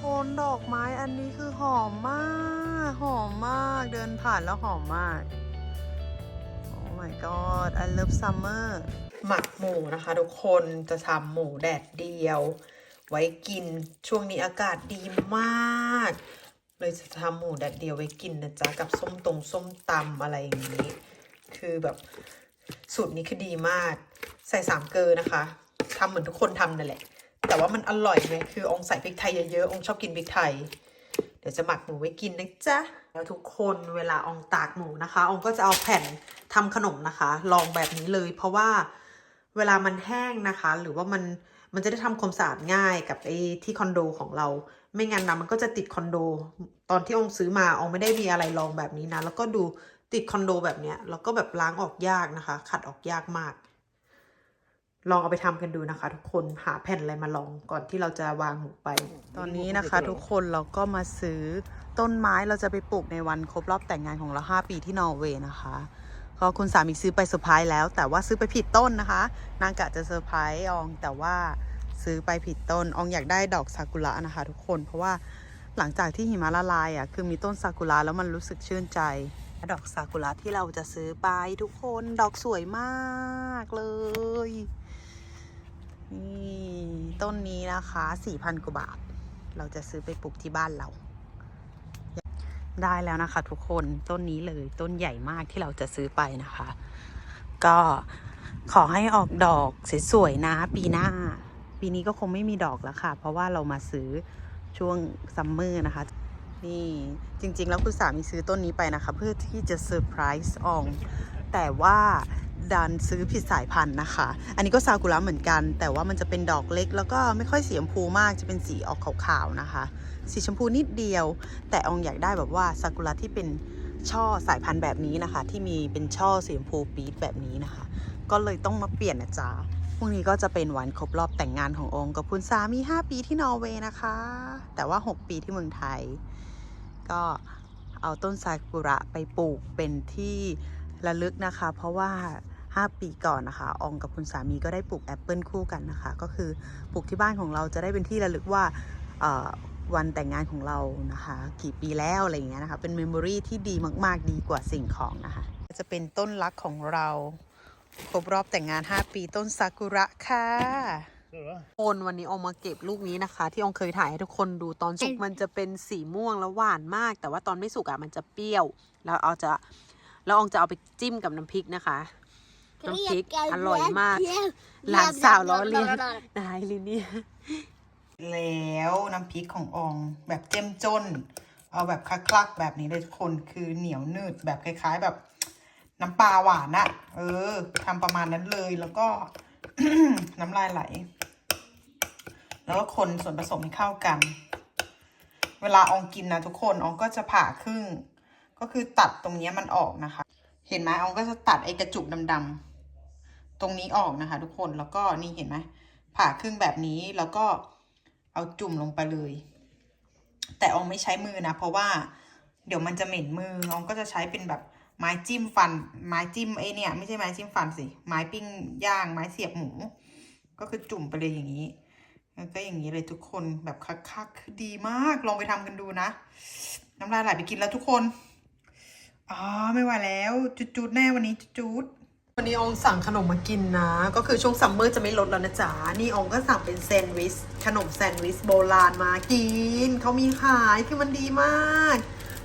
คนดอกไม้อันนี้คือหอมมาก หอมมากเดินผ่านแล้วหอมมาก โอ้ my god I love summer หมักหมูนะคะทุกคนจะทำหมูแดดเดียว ไว้กินช่วงนี้อากาศดีมาก เลยจะทำหมูแดดเดียวไว้กินนะจ๊ะ กับส้มตรงส้มตำอะไรอย่างนี้ คือแบบสูตรนี้คือดีมาก ใส่สามเกลือนะคะทำเหมือนทุกคนทำนั่นแหละ แต่ว่ามันอร่อยไงคือองใส่พริกไทยเยอะๆองชอบกินพริกไทย เดี๋ยวจะหมักหมูไว้กินนะจ๊ะแล้วทุกคนเวลาองตากหมูนะคะ องก็จะเอาแผ่นทำขนมนะคะ ลองแบบนี้เลย เพราะว่าเวลามันแห้งนะคะ หรือว่ามันมันจะได้ทำความสะอาดง่ายกับไอ้ที่คอนโดของเรา ไม่งั้นนะมันก็จะติดคอนโด ตอนที่องซื้อมาองไม่ได้มีอะไรลองแบบนี้นะแล้วก็ดูติดคอนโดแบบเนี้ยแล้วก็แบบล้างออกยากนะคะ ขัดออกยากมาก ลองเอาไปทำกันดูนะคะ ทุกคนหาแผ่นอะไรมาลองก่อนที่เราจะวางหมูไป ตอนนี้นะคะ ทุกคนเราก็มาซื้อต้นไม้เราจะไปปลูกในวันครบรอบแต่งงานของเรา 5 ปีที่นอร์เวย์นะคะก็คุณสามีซื้อไปเซอร์ไพรส์แล้ว แต่ว่าซื้อไปผิดต้นนะคะ นางกะจะเซอร์ไพรส์อองแต่ว่าซื้อไปผิดต้นอองอยากได้ดอกซากุระนะคะ ทุกคนเพราะว่าหลังจากที่หิมะละลายอะคือมีต้นซากุระแล้วมันรู้สึกชื่นใจดอกซากุระที่เราจะซื้อไปทุกคนดอกสวยมากเลย นี่ต้นนี้นะคะ4,000กว่าบาท เราจะซื้อไปปลูกที่บ้านเรา ได้แล้วนะคะ ทุกคนต้นนี้เลยต้นใหญ่มากที่เราจะซื้อไปนะคะ ก็ขอให้ออกดอกสวยๆนะ ปีหน้า ปีนี้ก็คงไม่มีดอกแล้วค่ะ เพราะว่าเรามาซื้อช่วงซัมเมอร์นะคะ นี่จริงๆ แล้วคุณสามีซื้อต้นนี้ไปนะคะ เพื่อที่จะเซอร์ไพรส์ออง แต่ว่า ดันซื้อผิดสายพันธุ์นะคะ อันนี้ก็ซากุระเหมือนกัน แต่ว่ามันจะเป็นดอกเล็ก แล้วก็ไม่ค่อยสีชมพูมากจะเป็นสีออกขาวๆนะคะ สีชมพูนิดเดียว แต่อองอยากได้แบบว่าซากุระที่เป็นช่อสายพันธุ์แบบนี้นะคะ ที่มีเป็นช่อสีชมพูปี๊ดแบบนี้นะคะ ก็เลยต้องมาเปลี่ยนนะจ๊ะพรุ่งนี้ก็จะเป็นวันครบรอบแต่งงานขององค์กับคุณสามี 5 ปีที่นอร์เวย์นะคะ แต่ว่า 6 ปีที่เมืองไทย ก็เอาต้นซากุระไปปลูกเป็นที่ ระลึกนะคะ เพราะว่า 5 ปีก่อนนะคะอองกับคุณสามีก็ได้ปลูกแอปเปิลคู่กันนะคะ ก็คือปลูกที่บ้านของเราจะได้เป็นที่ระลึกว่าเอ่อวันแต่งงานของเรานะคะ กี่ปีแล้วอะไรอย่างเงี้ยนะคะ เป็นเมมโมรีที่ดีมากๆ ดีกว่าสิ่งของนะคะ จะเป็นต้นรักของเราครบรอบแต่งงาน 5 ปีต้นซากุระค่ะโอนวันนี้ออกมาเก็บลูกนี้นะคะ ที่อองเคยถ่ายให้ทุกคนดูตอนสุกมันจะเป็นสีม่วงแล้วหวานมาก แต่ว่าตอนไม่สุกอะมันจะเปรี้ยว แล้วเอาจะ แล้วอองจะเอาไปจิ้มกับน้ำพริกนะคะน้ำพริกอร่อยมาก หลานสาวล้อเลียนนายลิเนี่ยแล้วน้ำพริกของอองแบบเจ้มจน เอาแบบคลักๆแบบนี้เลยทุกคนคือเหนียวนืดแบบคล้าย ๆ แบบ น้ำปลาหวานอะเออทำประมาณนั้นเลยแล้วก็น้ำลายไหล แล้วก็คนส่วนผสมให้เข้ากัน เวลาอองกินนะทุกคนอองก็จะผ่าครึ่ง ก็คือตัดตรงนี้มันออกนะคะ เห็นไหมอองก็จะตัดไอ้กระจุกดำๆตรงนี้ออกนะคะ ทุกคนแล้วก็นี่เห็นไหมผ่าครึ่งแบบนี้แล้วก็เอาจุ่มลงไปเลย แต่อองไม่ใช้มือนะ เพราะว่าเดี๋ยวมันจะเหม็นมืออองก็จะใช้เป็นแบบไม้จิ้มฟัน ไม้จิ้มไอเนี่ย ไม่ใช่ไม้จิ้มฟันสิ ไม้ปิ้งย่าง ไม้เสียบหมู ก็คือจุ่มไปเลยอย่างนี้ก็อย่างนี้เลยทุกคนแบบคักๆดีมาก ลองไปทำกันดูนะ น้ำลายไหลไปกินแล้วทุกคน อ๋อไม่ไหวแล้วจุดๆแน่วันนี้จุดๆวันนี้อองสั่งขนมมากินนะ ก็คือช่วงซัมเมอร์จะไม่ลดแล้วนะจ๊ะนี่อองก็สั่งเป็นแซนด์วิชขนมแซนด์วิชโบราณมากินเขามีขายคือมันดีมาก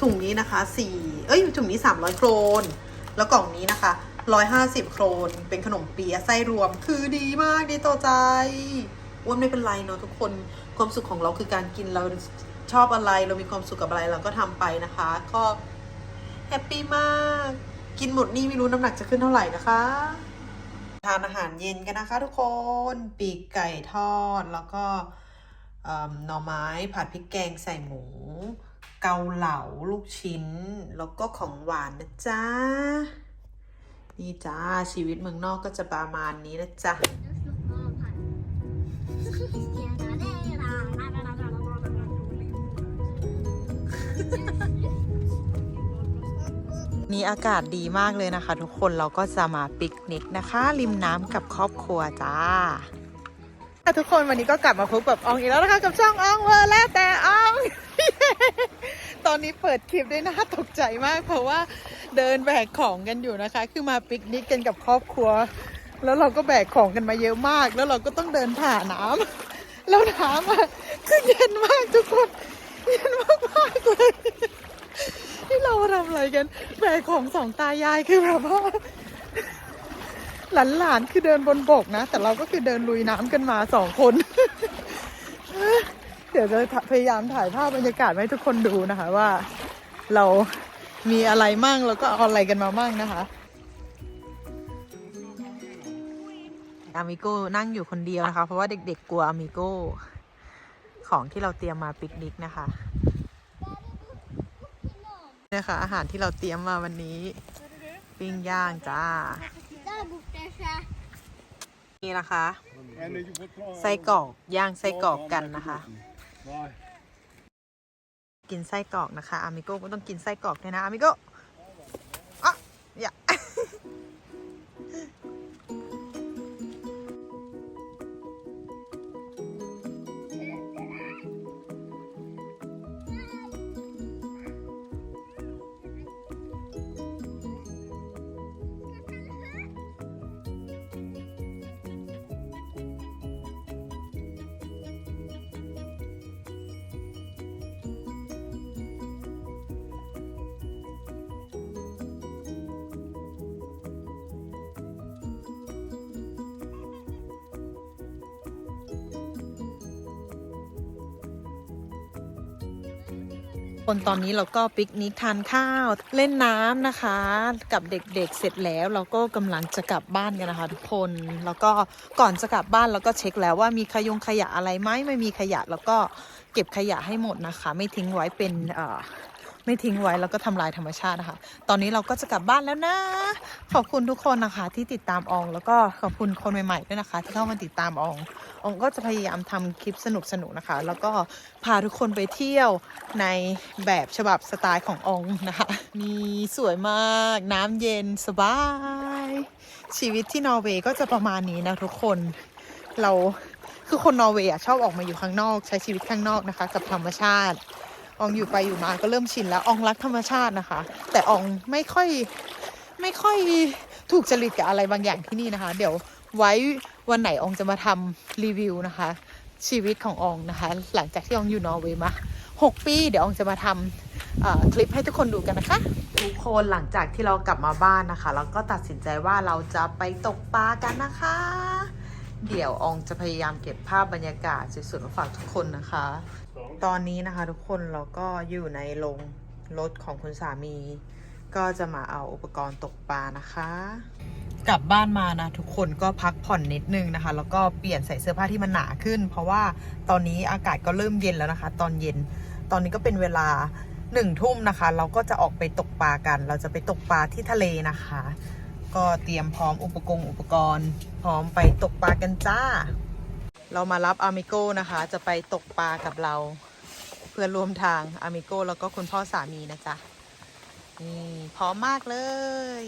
ถุงนี้นะคะสี่เอ้ยถุงนี้ 300 โครน แล้วกล่องนี้นะคะ 150 โครน เป็นขนมเปี๊ยะไส้รวมคือดีมากดีต่อใจอ้วนไม่เป็นไรเนาะทุกคนความสุขของเราคือการกินเราชอบอะไรเรามีความสุขกับอะไรเราก็ทำไปนะคะ ก็ ฮปปี้มาก กินหมดนี่ไม่รู้น้ำหนักจะขึ้นเท่าไหร่นะคะ ทานอาหารเย็นกันนะคะทุกคน ปีกไก่ทอดแล้วก็เอิ่มหน่อไม้ผัดพริกแกงใส่หมู เกาเหลาลูกชิ้น แล้วก็ของหวานนะจ๊ะ นี่จ้าชีวิตเมืองนอกก็จะประมาณนี้นะจ๊ะ นี่อากาศดีมากเลยนะคะ ทุกคนเราก็จะมาปิกนิกนะคะ ริมน้ำกับครอบครัวจ้าทุกคนวันนี้ก็กลับมาพบกับอองอีกแล้วนะคะ กับช่องอองเวอร์แล้วแต่ออง ตอนนี้เปิดคลิปได้น่าตกใจมาก เพราะว่าเดินแบกของกันอยู่นะคะ คือมาปิกนิกกันกับครอบครัว แล้วเราก็แบกของกันมาเยอะมาก แล้วเราก็ต้องเดินผ่าน้ำแล้วน้ำอะคือเย็นมากทุกคนเย็นมากมากๆเลยที่เราทำอะไร กันแบกของสองตายายคือแบบว่าหลานๆคือเดินบนบกนะ แต่เราก็คือเดินลุยน้ำกันมาสองคน เดี๋ยวจะพยายามถ่ายภาพบรรยากาศให้ทุกคนดูนะคะว่า เรามีอะไรมั่งแล้วก็เอาอะไรกันมามั่งนะคะอามิโก้นั่งอยู่คนเดียวนะคะ เพราะว่าเด็กๆกลัวอามิโก้ของที่เราเตรียมมาปิกนิกนะคะ นะคะ อาหารที่เราเตรียมมาวันนี้ ปิ้งย่างจ้า นี่นะคะ ไส้กรอกย่างไส้กรอกกันนะคะ กินไส้กรอกนะคะ อามิโก้ก็ต้องกินไส้กรอกด้วยนะ อามิโก้ คนตอนนี้เราก็ปิกนิกทานข้าวเล่นน้ำนะคะ กับเด็กๆเสร็จแล้วเราก็กำลังจะกลับบ้านกันนะคะทุกคน แล้วก็ก่อนจะกลับบ้านเราก็เช็คแล้วว่ามีขยงขยะอะไรไหมไม่มีขยะแล้วก็เก็บขยะให้หมดนะคะ ไม่ทิ้งไว้เป็นเอ่อ ไม่ทิ้งไว้แล้วก็ทำลายธรรมชาตินะคะ ตอนนี้เราก็จะกลับบ้านแล้วนะ ขอบคุณทุกคนนะคะที่ติดตามออง แล้วก็ขอบคุณคนใหม่ๆด้วยนะคะ ที่เข้ามาติดตามอองอองก็จะพยายามทำคลิปสนุกๆนะคะ แล้วก็พาทุกคนไปเที่ยวในแบบฉบับสไตล์ของอองนะคะมีสวยมากน้ำเย็นสบาย ชีวิตที่นอร์เวย์ก็จะประมาณนี้นะทุกคนเราคือคนนอร์เวย์ชอบออกมาอยู่ข้างนอก ใช้ชีวิตข้างนอกนะคะ กับธรรมชาติ อองอยู่ไปอยู่มาก็เริ่มชินแล้วอองรักธรรมชาตินะคะ แต่อองไม่ค่อยไม่ค่อยถูกจริตกับอะไรบางอย่างที่นี่นะคะ เดี๋ยวไว้วันไหนอองจะมาทำรีวิวนะคะ ชีวิตของอองนะคะ หลังจากที่อองอยู่นอร์เวย์มา6 ปี เดี๋ยวอองจะมาทำคลิปให้ทุกคนดูกันนะคะทุกคนหลังจากที่เรากลับมาบ้านนะคะ เราก็ตัดสินใจว่าเราจะไปตกปลากันนะคะ เดี๋ยวอองจะพยายามเก็บภาพบรรยากาศสวยๆมาฝากทุกคนนะคะ ตอนนี้นะคะทุกคนเราก็อยู่ในโรงรถของคุณสามี ก็จะมาเอาอุปกรณ์ตกปลานะคะ กลับบ้านมานะ ทุกคนก็พักผ่อนนิดนึงนะคะ แล้วก็เปลี่ยนใส่เสื้อผ้าที่มันหนาขึ้น เพราะว่าตอนนี้อากาศก็เริ่มเย็นแล้วนะคะ ตอนเย็น ตอนนี้ก็เป็นเวลาหนึ่งทุ่มนะคะ เราก็จะออกไปตกปลากัน เราจะไปตกปลาที่ทะเลนะคะ ก็เตรียมพร้อมอุปกรณ์อุปกรณ์ พร้อมไปตกปลากันจ้า เรามารับอามิโก้นะคะ จะไปตกปลากับเรา เพื่อนร่วมทางอามิโก้แล้วก็คุณพ่อสามีนะจ๊ะนี่พร้อมมากเลย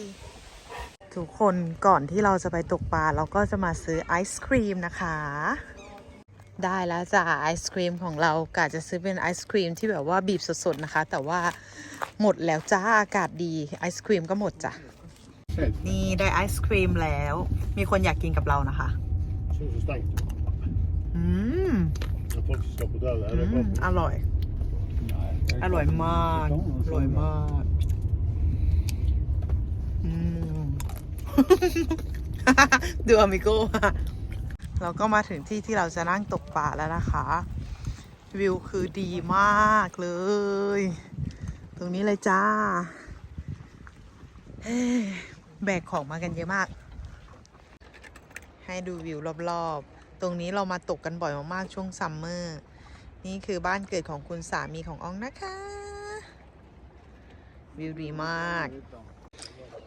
ทุกคนก่อนที่เราจะไปตกปลาเราก็จะมาซื้อไอศครีมนะคะ ได้แล้วจ้ะไอศครีมของเรากะจะซื้อเป็นไอศครีมที่แบบว่าบีบสดๆนะคะ แต่ว่าหมดแล้วจ้าอากาศดีไอศครีมก็หมดจ้ะ นี่ได้ไอศครีมแล้ว มีคนอยากกินกับเรานะคะ Känns så starkt. อืม När folk ska på där, อื eller มอร่อย อร่อยมาก อร่อยมากอืม ดูอามิโก้ เราก็มาถึงที่ที่เราจะนั่งตกปลาแล้วนะคะ วิวคือดีมากเลย ตรงนี้เลยจ้าเฮ้ย แบกของมากันเยอะมาก ให้ดูวิวรอบๆ ตรงนี้เรามาตกกันบ่อยมากๆช่วงซัมเมอร์ นี่คือบ้านเกิดของคุณสามีของอองนะคะ วิวดีมาก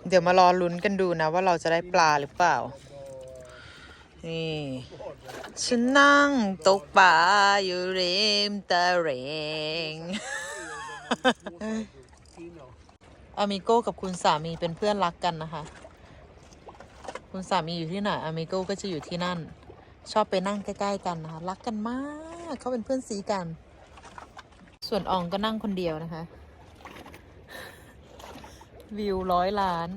เดี๋ยวมารอลุ้นกันดูนะว่าเราจะได้ปลาหรือเปล่า นี่ฉันนั่งตกปลาอยู่ริมตะเรง อามิโก้กับคุณสามีเป็นเพื่อนรักกันนะคะ คุณสามีอยู่ที่ไหนอามิโก้ก็จะอยู่ที่นั่น ชอบไปนั่งใกล้ๆกันนะคะรักกันมากเขาเป็นเพื่อนซีกัน ส่วนอองก็นั่งคนเดียวนะคะ วิวร้อยล้าน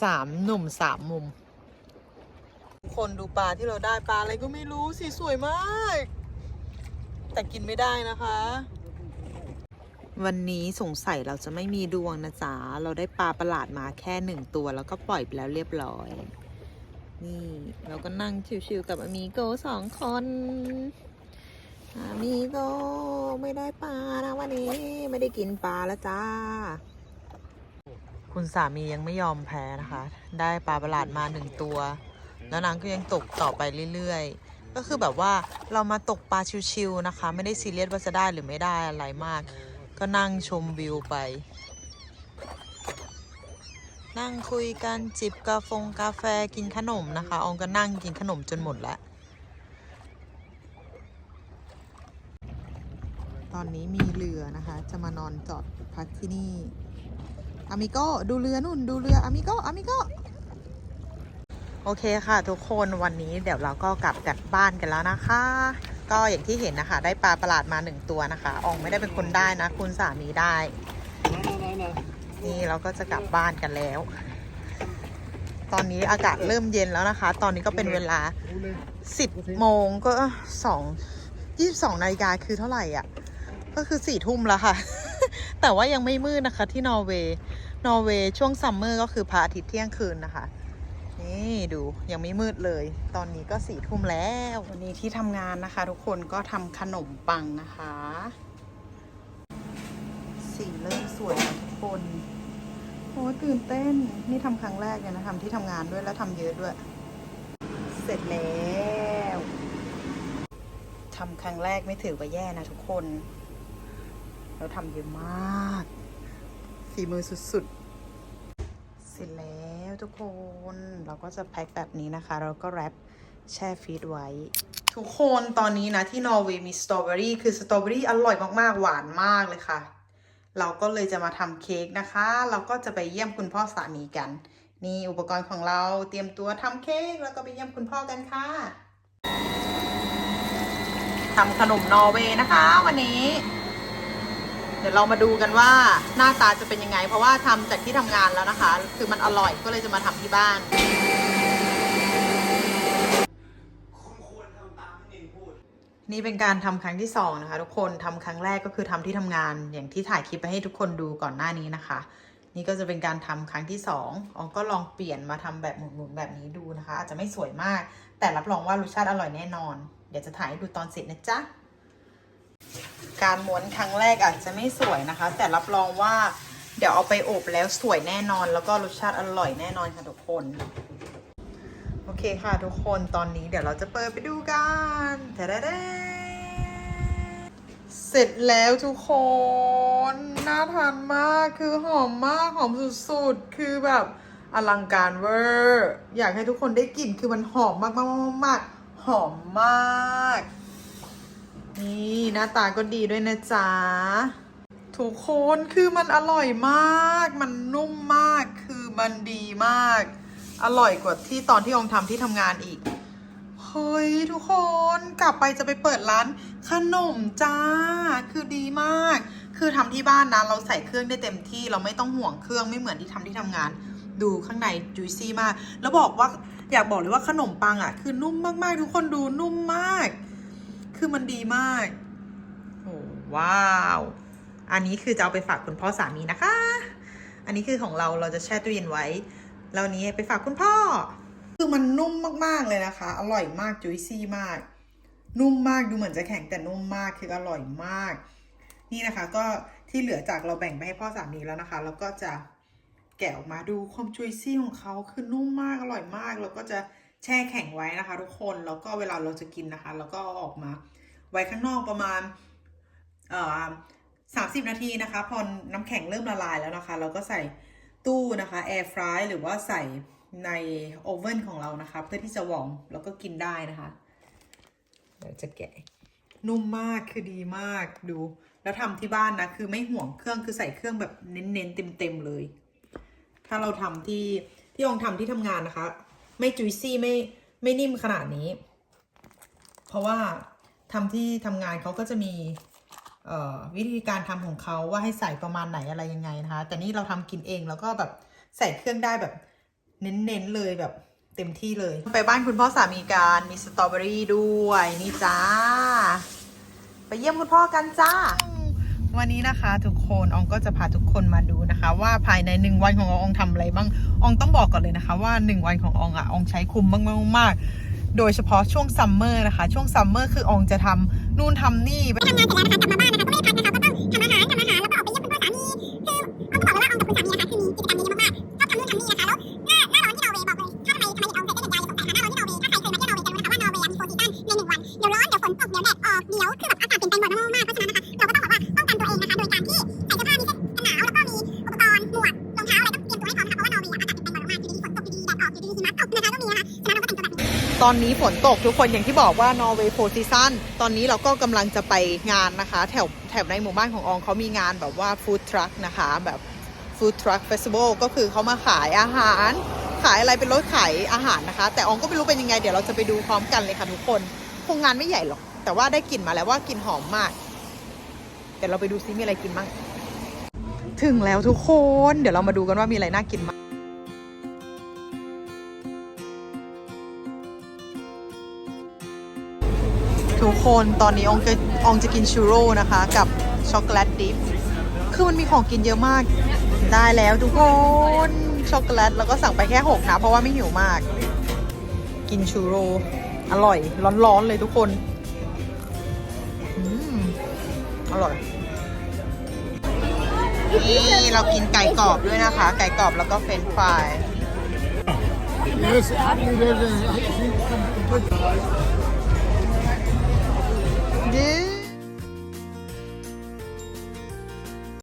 สามหนุ่มสามมุม คนดูปลาที่เราได้ปลาอะไรก็ไม่รู้สีสวยมาก แต่กินไม่ได้นะคะ วันนี้สงสัยเราจะไม่มีดวงนะจ๊ะ เราได้ปลาประหลาดมาแค่หนึ่งตัว แล้วก็ปล่อยไปแล้วเรียบร้อย นี่ เราก็นั่งชิวๆกับอามิโกสองคนอามิโกไม่ได้ปลานะวันนี้ไม่ได้กินปลาแล้วจ้า คุณสามียังไม่ยอมแพ้นะคะ ได้ปลาประหลาดมาหนึ่งตัว แล้วนางก็ยังตกต่อไปเรื่อยๆก็คือแบบว่าเรามาตกปลาชิวๆนะคะ ไม่ได้ซีเรียสว่าจะได้หรือไม่ได้อะไรมาก ก็นั่งชมวิวไป นั่งคุยกันจิบกาแฟงกาแฟกินขนมนะคะอองก็นั่งกินขนมจนหมดแล้วตอนนี้มีเรือนะคะ จะมานอนจอดพักที่นี่อามิโกดูเรือนุ่นดูเรืออามิโกอามิโกโอเคค่ะทุกคนวันนี้เดี๋ยวเราก็กลับกันบ้านกันแล้วนะคะ ก็อย่างที่เห็นนะคะ ได้ปลาประหลาดมาหนึ่งตัวนะคะอองไม่ได้เป็นคนได้นะ คุณสามีได้ No, no, no, no. นี่เราก็จะกลับบ้านกันแล้ว ตอนนี้อากาศเริ่มเย็นแล้วนะคะ ตอนนี้ก็เป็นเวลา Ole, 10 โมงก็สองยี่สองนาฬิกาคือเท่าไหร่อะ ก็คือสี่ทุ่มแล้วค่ะ แต่ว่ายังไม่มืดนะคะที่นอร์เวย์นอร์เวย์ช่วงซัมเมอร์ก็คือพระอาทิตย์เที่ยงคืนนะคะ นี่ดูยังไม่มืดเลย ตอนนี้ก็สี่ทุ่มแล้ว วันนี้ที่ทำงานนะคะ ทุกคนก็ทำขนมปังนะคะ สีเริ่มสวยแล้วทุกคนโอ้ยตื่นเต้นนี่ทำครั้งแรกเลยนะทำที่ทำงานด้วยแล้วทำเยอะด้วย เสร็จแล้วทำครั้งแรกไม่ถือว่าแย่นะทุกคน เราทำเยอะมากฝีมือสุดๆ เสร็จแล้ว ทุกคน เราก็จะแพ็คแบบนี้นะคะ เราก็แรปแช่ฟรีดไว้ ทุกคนตอนนี้นะที่นอร์เวย์มีสตรอเบอรี่คือสตรอเบอรี่อร่อยมากๆ หวานมากเลยค่ะ เราก็เลยจะมาทำเค้กนะคะ เราก็จะไปเยี่ยมคุณพ่อสามีกัน นี่อุปกรณ์ของเราเตรียมตัวทำเค้กแล้วก็ไปเยี่ยมคุณพ่อกันค่ะทำขนมนอร์เวย์นะคะ วันนี้ เดี๋ยวเรามาดูกันว่าหน้าตาจะเป็นยังไง เพราะว่าทำจากที่ทำงานแล้วนะคะ คือมันอร่อยก็เลยจะมาทำที่บ้านนี่เป็นการทำครั้งที่สองนะคะ ทุกคนทำครั้งแรกก็คือทำที่ทำงานอย่างที่ถ่ายคลิปไปให้ทุกคนดูก่อนหน้านี้นะคะ นี่ก็จะเป็นการทำครั้งที่สองออก็ลองเปลี่ยนมาทำแบบหมุนๆแบบนี้ดูนะคะ อาจจะไม่สวยมาก แต่รับรองว่ารสชาติอร่อยแน่นอน เดี๋ยวจะถ่ายให้ดูตอนเสร็จนะจ๊ะ การม้วนครั้งแรกอาจจะไม่สวยนะคะ แต่รับรองว่าเดี๋ยวเอาไปอบแล้วสวยแน่นอน แล้วก็รสชาติอร่อยแน่นอนค่ะทุกคน โอเคค่ะทุกคนตอนนี้เดี๋ยวเราจะเปิดไปดูกันแต่ได้เสร็จแล้วทุกคน น่าทานมากคือหอมมากหอมสุดๆ คือแบบอลังการเวอร์ อยากให้ทุกคนได้กลิ่นคือมันหอมมากๆมากๆหอมมาก นี่หน้าตาก็ดีด้วยนะจ๊ะทุกคนคือมันอร่อยมาก มันนุ่มมากคือมันดีมาก อร่อยกว่าที่ตอนที่องทำที่ทำงานอีกเฮ้ยทุกคนกลับไปจะไปเปิดร้านขนมจ้า คือดีมาก คือทำที่บ้านนะเราใส่เครื่องได้เต็มที่เราไม่ต้องห่วงเครื่องไม่เหมือนที่ทำที่ทำงาน ดูข้างในจุยซี่มาก แล้วบอกว่าอยากบอกเลยว่าขนมปังอะ คือนุ่มมากๆ ทุกคนดูนุ่มมาก คือมันดีมากโอ้ว้าว อันนี้คือจะเอาไปฝากคุณพ่อสามีนะคะ อันนี้คือของเราเราจะแช่ตู้เย็นไว้แล้วอันนี้ไปฝากคุณพ่อ คือมันนุ่มมากๆเลยนะคะ อร่อยมากจุยซี่มาก นุ่มมากดูเหมือนจะแข็งแต่นุ่มมากคืออร่อยมาก นี่นะคะ ก็ที่เหลือจากเราแบ่งไปให้พ่อสามีแล้วนะคะ แล้วก็จะแกะออกมาดูความจุยซี่ของเขาคือนุ่มมากอร่อยมาก แล้วก็จะ แช่แข็งไว้นะคะ ทุกคนแล้วก็เวลาเราจะกินนะคะ แล้วก็ออกมาไว้ข้างนอกประมาณเอ่อสามสิบนาทีนะคะ พอน้ำแข็งเริ่มละลายแล้วนะคะ เราก็ใส่ตู้นะคะแอร์ฟรายหรือว่าใส่ในโอเว่นของเรานะคะ เพื่อที่จะวอร์มแล้วก็กินได้นะคะเดี๋ยวจะแกะนุ่มมากคือดีมากดู แล้วทำที่บ้านนะ คือไม่ห่วงเครื่องคือใส่เครื่องแบบเน้นๆเต็มๆเลย ถ้าเราทำที่ที่องทำที่ทำงานนะคะ ไม่จุยซี่ไม่ไม่นิ่มขนาดนี้ เพราะว่าทำที่ทำงานเขาก็จะมีวิธีการทำของเขาว่าให้ใส่ประมาณไหนอะไรยังไงนะคะ แต่นี่เราทำกินเองแล้วก็แบบใส่เครื่องได้แบบเน้นๆเลยแบบเต็มที่เลย ไปบ้านคุณพ่อสามีการมีสตรอเบอรี่ด้วยนี่จ้า ไปเยี่ยมคุณพ่อกันจ้า วันนี้นะคะทุกคนอองก็จะพาทุกคนมาดูนะคะ ว่าภายในหนึ่งวันของอองอองทำอะไรบ้างอองต้องบอกก่อนเลยนะคะ ว่าหนึ่งวันของอองอะอองใช้คุ้มมากๆมากโดยเฉพาะช่วงซัมเมอร์นะคะ ช่วงซัมเมอร์คืออองจะทำนู่นทำนี่ทำงานเสร็จแล้วนะคะกลับมาบ้านนะคะก็ไม่พักนะคะ อนนี้ฝนตกทุกคนอย่างที่บอกว่านอร์เวย์โฟร์ซีซันตอนนี้เราก็กำลังจะไปงานนะคะ แถวแถวในหมู่บ้านของอองเขามีงานแบบว่าฟู้ดทรัคนะคะแบบฟู้ดทรัคเฟสติวัลก็คือเขามาขายอาหาร ขายอะไรเป็นรถขายอาหารนะคะ แต่อองก็ไม่รู้เป็นยังไง เดี๋ยวเราจะไปดูพร้อมกันเลยค่ะทุกคนคงงานไม่ใหญ่หรอก แต่ว่าได้กลิ่นมาแล้วว่ากลิ่นหอมมากเดี๋ยวเราไปดูซิมีอะไรกินบ้างถึงแล้วทุกคน เดี๋ยวเรามาดูกันว่ามีอะไรน่ากินบ้าง กคนตอนนี้องจะองจะกินชูโร่นะคะ กับช็อกโกแลตดิฟคือมันมีของกินเยอะมาก ได้แล้วทุกคนช็อกโกแลตแล้วก็สั่งไปแค่ 6 นะ เพราะว่าไม่หิวมาก กินชูโร่อร่อย ร้อนๆเลยทุกคนอร่อย นี่เรากินไก่กรอบด้วยนะคะ ไก่กรอบแล้วก็เฟรนช์ฟราย Hadi.